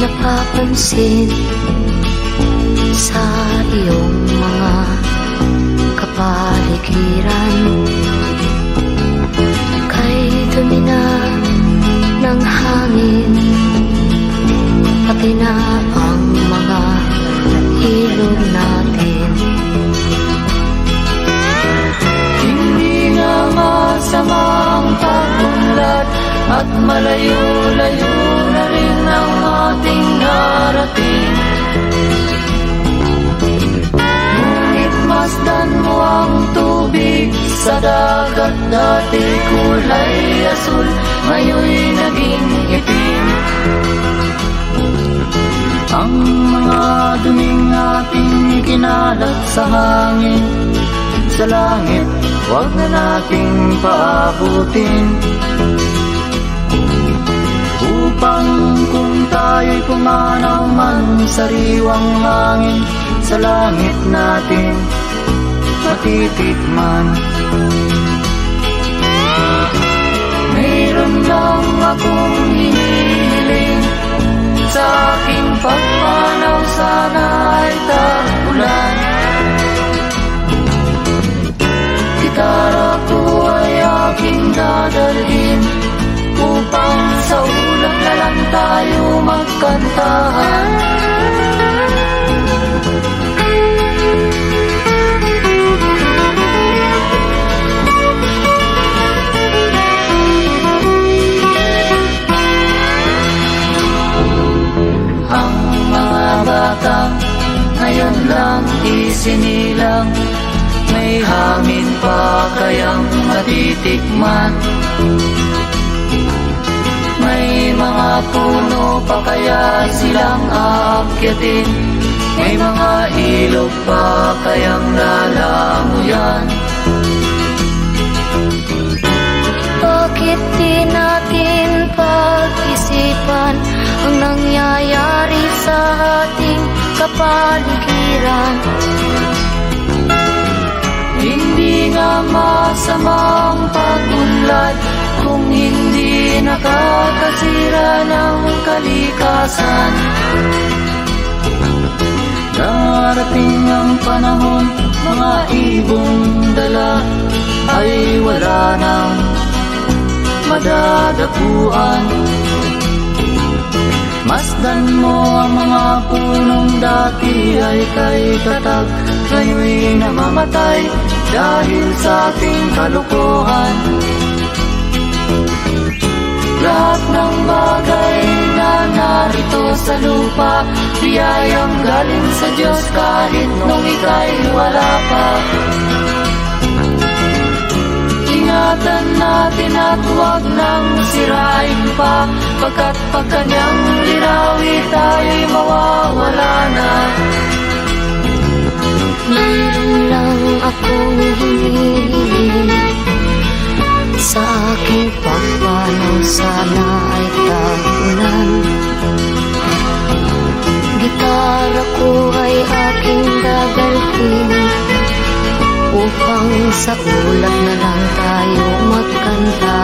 napapansin sa iyong mga kapaligiran. Kay dumi na ng hangin Pati na ang mga ilog natin. Hindi nga masama ang pagunlad At malayo-layo sa dagat Dati kulay asul, ngayon'y naging itim Ang mga duming ating kinalat sa hangin Sa langit, huwag na nating paabutin. Upang kung tayo'y pumanaw man Sariwang hangin sa langit natin Matitikman. Mayroon lang akong ngayon lang isinilang May hangin pa kayang matitikman. May mga puno pa kaya silang aakyatin? May mga ilog pa kayang lalamuyan Bakit di natin pag-isipan Ang nangyayari sa ating kapaligiran. Hindi nga masamang pagunlad Kung hindi nakakasira ng kalikasan. Darating ang panahon Mga ibong dala Ay wala nang madadapuan Masdan mo ang mga punong dati ay kay tatag Ngayon'y namamatay dahil sa ating kalukuhan. Lahat ng bagay na narito sa lupa Biyayang galing sa Diyos kahit nung ika'y wala pa Ingatan natin at huwag nang sirain pa. Pagkat pag kanyang linawi tayo'y mawawala na. Mayroon lang akong hinihiling Sa aking pagpanaw sana ay tagulan Gitara ko ay aking dadalhin Upang sa ulap na lang kayo magkanta